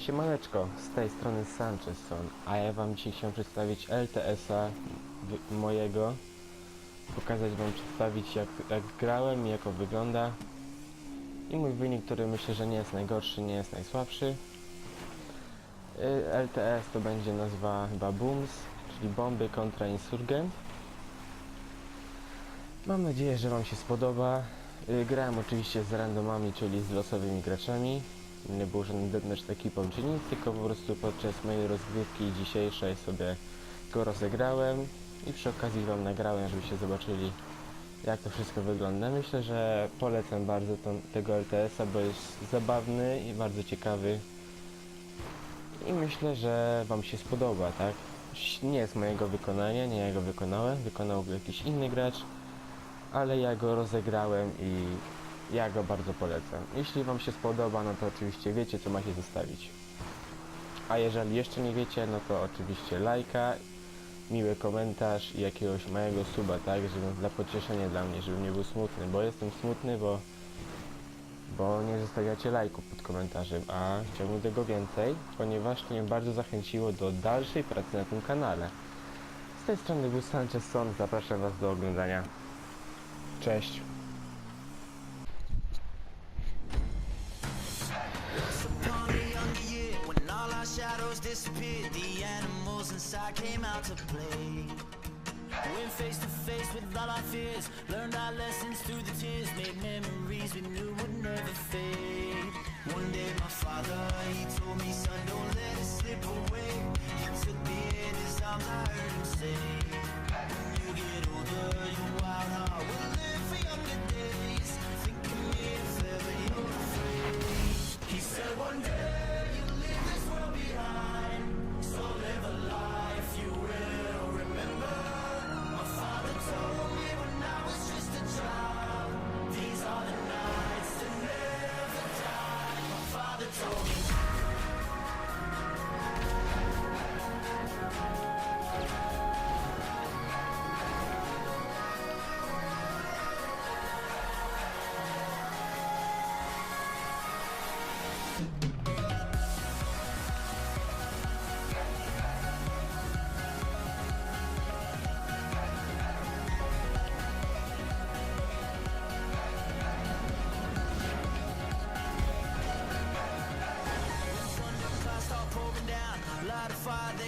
Siemaneczko, z tej strony Sanchezson, a ja wam dzisiaj chciałem przedstawić LTS-a mojego. Pokazać wam, przedstawić jak, jak grałem i jak on wygląda. I mój wynik, który myślę, że nie jest najgorszy, nie jest najsłabszy. Y, LTS to będzie nazwa chyba Booms, czyli Bomby kontra Insurgent. Mam nadzieję, że wam się spodoba. Y, Grałem oczywiście z randomami, czyli z losowymi graczami. Nie było żadnych deathmatch ekipą czy nic, tylko po prostu podczas mojej rozgrywki dzisiejszej sobie go rozegrałem i przy okazji wam nagrałem, żebyście zobaczyli jak to wszystko wygląda. Myślę, że polecam bardzo tego LTS-a, bo jest zabawny i bardzo ciekawy. I myślę, że wam się spodoba, tak? Nie jest mojego wykonania, nie ja go wykonałem, wykonał go jakiś inny gracz, ale ja go rozegrałem i ja go bardzo polecam. Jeśli Wam się spodoba, no to oczywiście wiecie, co macie zostawić. A jeżeli jeszcze nie wiecie, no to oczywiście lajka, miły komentarz i jakiegoś małego suba, tak, żeby dla pocieszenia dla mnie, żebym nie był smutny, bo jestem smutny, bo bo nie zostawiacie lajków pod komentarzem, a chciałbym tego więcej, ponieważ to mnie bardzo zachęciło do dalszej pracy na tym kanale. Z tej strony był Sanchez Son, zapraszam Was do oglądania. Cześć! Disappeared, the animals inside came out to play. Went face to face with all our fears, learned our lessons through the tears, made memories we knew would never fade. One day my father, he told me, son, don't let it slip away. He took me in his arms, I heard him say, when you get older, your wild heart will live for younger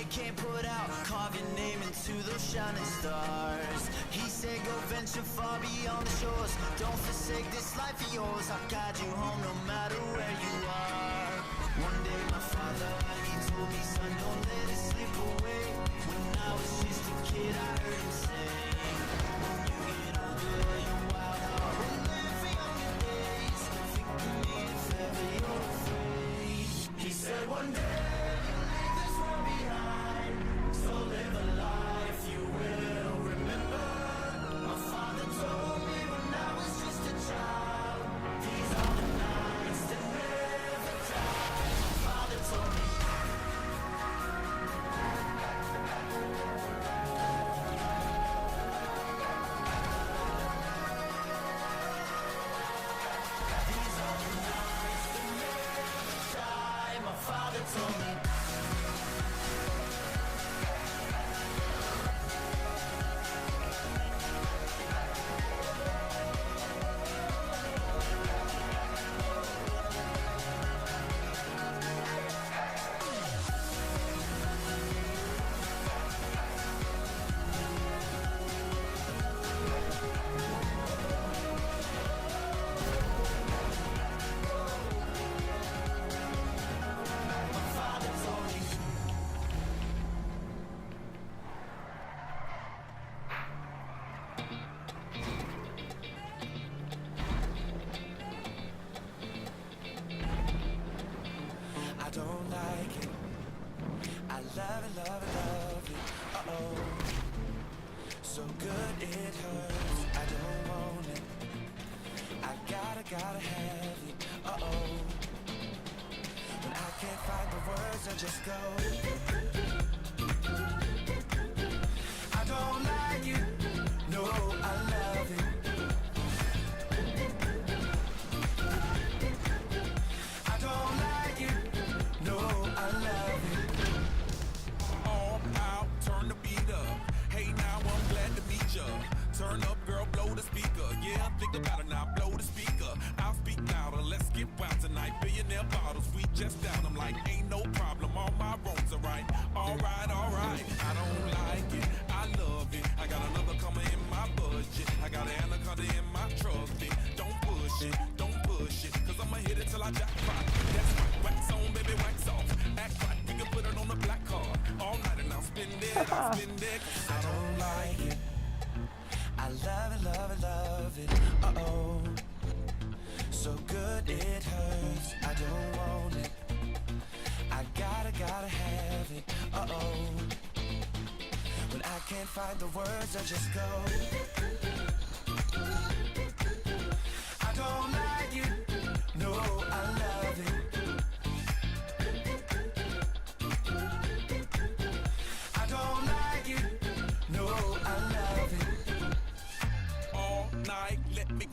they can't put out. Carve your name into those shining stars. He said, Go venture far beyond the shores. Don't forsake this life of yours. I'll guide you home no matter where you are. One day, my father, he told me, Son, don't let it slip away. When I was just a kid, I heard him say, words and just go. I don't like you, no, I love you. I don't like you, no, I love you. All out, turn the beat up. Hey, now I'm glad to meet you. Turn up, girl, blow the speaker. Yeah, think about it now, blow the speaker. I'll speak louder, let's get wild. No, their bottles. We just down them like ain't no problem. All my wrongs are right. Alright, alright. I don't like it. I love it. I got another coming in my budget. I got an anaconda in my trusty. Don't push it. Don't push it. Cause I'ma hit it till I jackpot. That's right. Wax on, baby, wax off. Act right. We can put it on the black card. All night and I'll spend it. I'll spend it. I don't like it. I love it, love it, love it. Uh oh. So good it hurts. I don't want it. I gotta, gotta have it. Uh oh. When I can't find the words, I just go. I don't like it. No, I love it. I don't like it. No, I love it all night. Let me.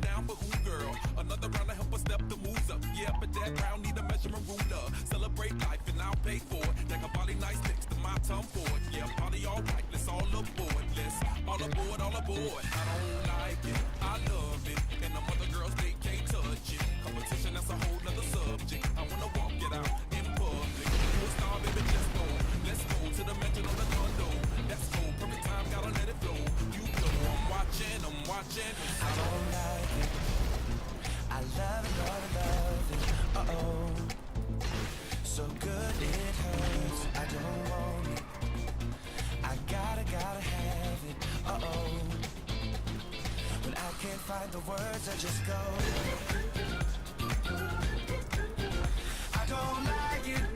Down for who, girl? Another round to help us step the moves up. Yeah, but that round need a measurement ruler. Celebrate life and I'll pay for it. A body nice next to my tongue for it. Yeah, party all right. Let's all aboard. Let's all aboard, all aboard. I don't like it. I love it. And the other girls, they can't touch it. Competition, that's a whole nother subject. I wanna walk it out in public. You a star, baby, just go. Let's go to the mansion on the condo. That's cool. Perfect time, gotta let it flow. You know I'm watching, I'm watching. I don't like can't find the words, I just go. I don't like it.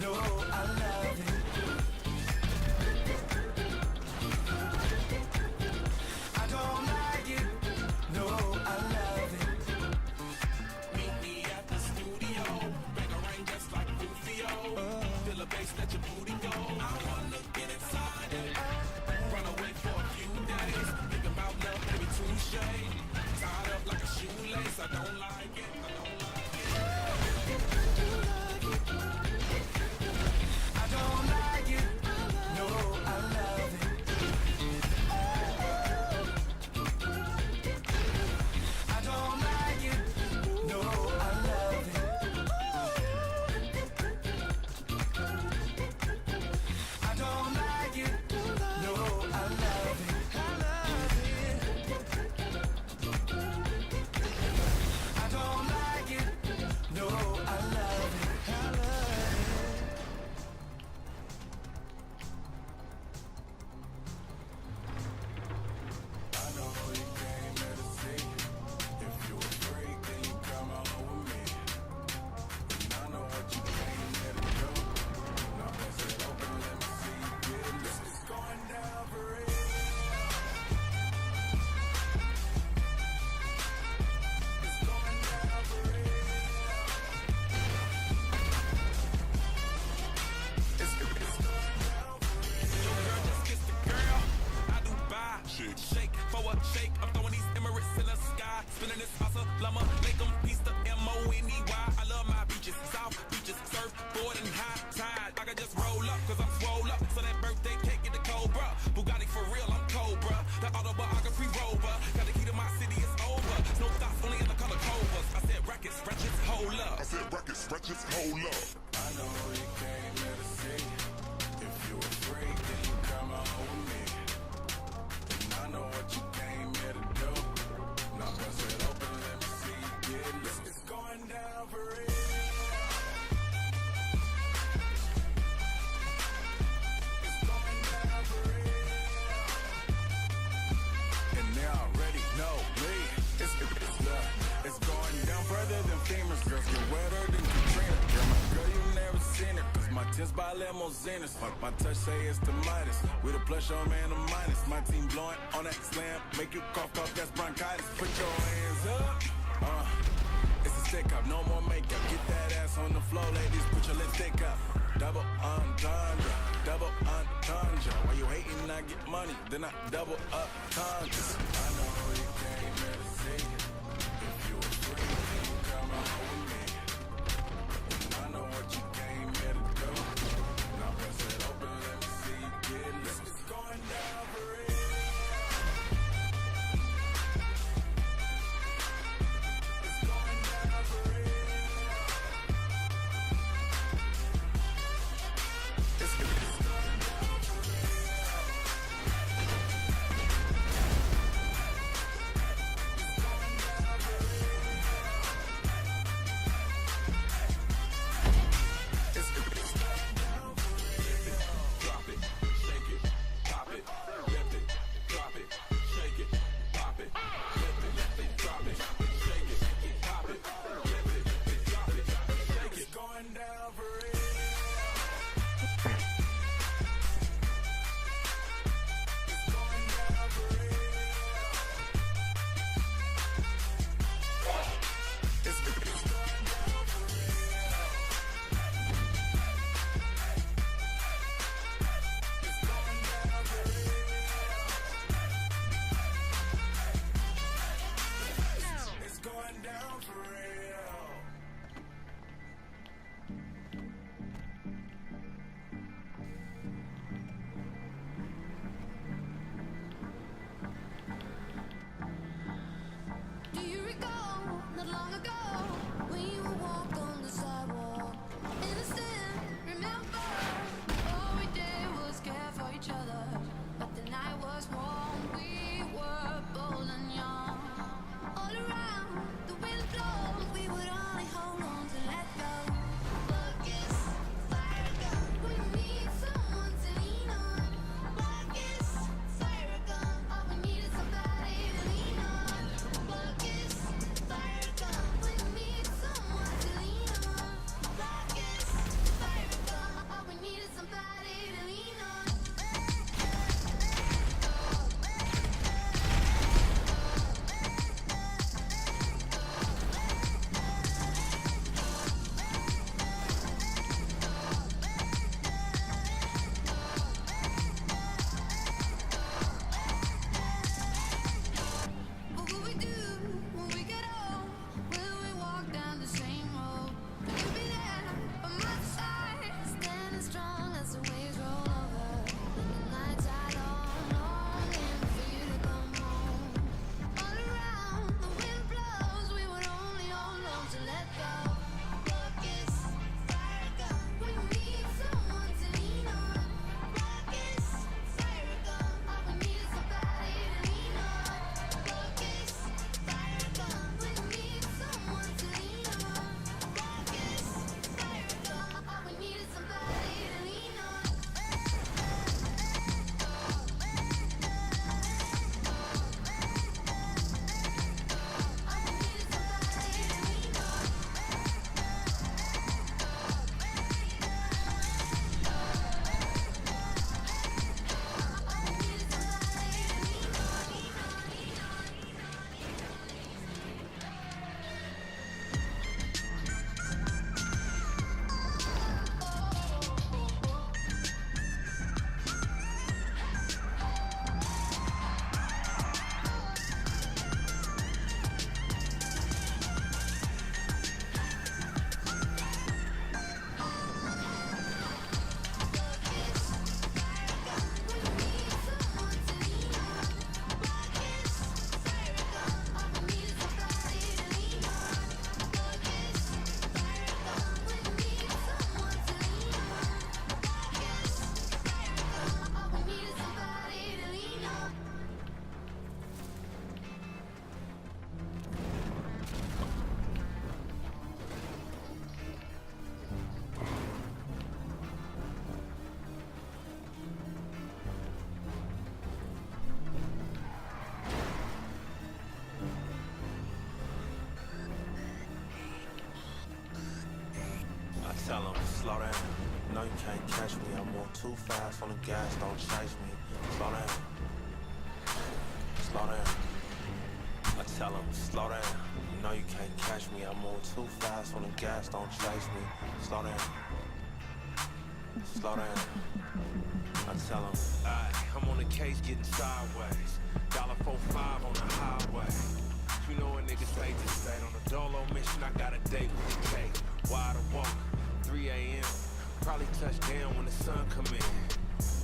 No, I don't like it. Records, hold up. I know you came it. Tins by limousines. My touch, say it's the Midas. We the plus, your man, the minus. My team blowing on that slam. Make you cough, cough, that's bronchitis. Put your hands up. Uh, it's a stick up, no more makeup. Get that ass on the floor, ladies. Put your lipstick up. Double entendre, double entendre. Why you hating? I get money, then I double up tons. I know you here to see. If can't catch me. I'm on too fast on the gas, don't chase me. Slow down. Slow down. I tell him, slow down. You know you can't catch me. I'm on too fast on the gas, don't chase me. Slow down. Slow down. I tell him, I'm on the case getting sideways. Dollar four five on the highway. You know a nigga stay to state on the dolo mission. I got a date with the cake. Wide awoke, 3 a.m. Probably touch down when the sun come in.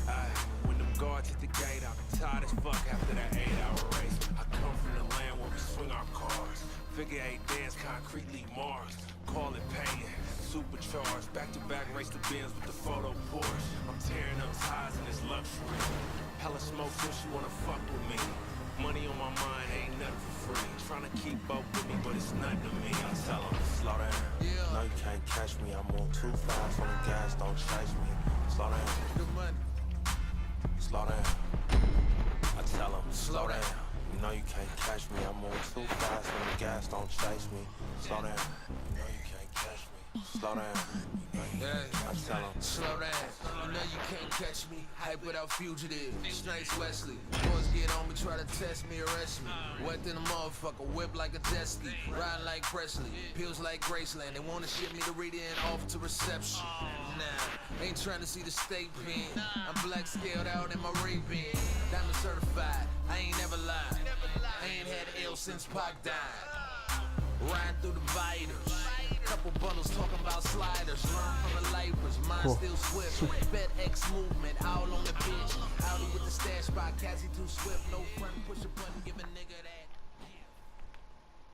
Aye, when them guards hit the gate, I'm tired as fuck after that eight-hour race. I come from the land where we swing our cars. Figure eight dance concretely Mars. Call it paying. Supercharged, back-to-back race the bins with the photo Porsche. I'm tearing up ties in this luxury. Hella smoke till she wanna fuck with me. Money on my mind ain't nothing for free. Trying to keep up with me, but it's nothing to me. I tell 'em, slow down. No, you can't catch me. I'm on too fast on the gas, don't chase me. Slow down. Good money. Slow down. I tell 'em, slow down. You know you can't catch me. I'm on too fast on the gas, don't chase me. Slow down. Slow down. Yeah. I tell 'em. Slow down. You know you can't catch me. Hype without fugitive. Snipes Wesley. Boys get on me, try to test me, arrest me. Wet in a motherfucker, whip like a jet ski. Ride like Presley. Pills like Graceland. They wanna ship me to it and off to reception. Nah, ain't trying to see the state pen. I'm black scaled out in my Ray-Ban. Diamond certified. I ain't never lied. I ain't had L since Pac died. Riding through the vitals. Couple bundles talking about sliders. Learn from the lifers. Mine still swift. Bet X movement. All on the bitch. Audi with the stash by Cassie too swift. No front. Push a button. Give a nigga that.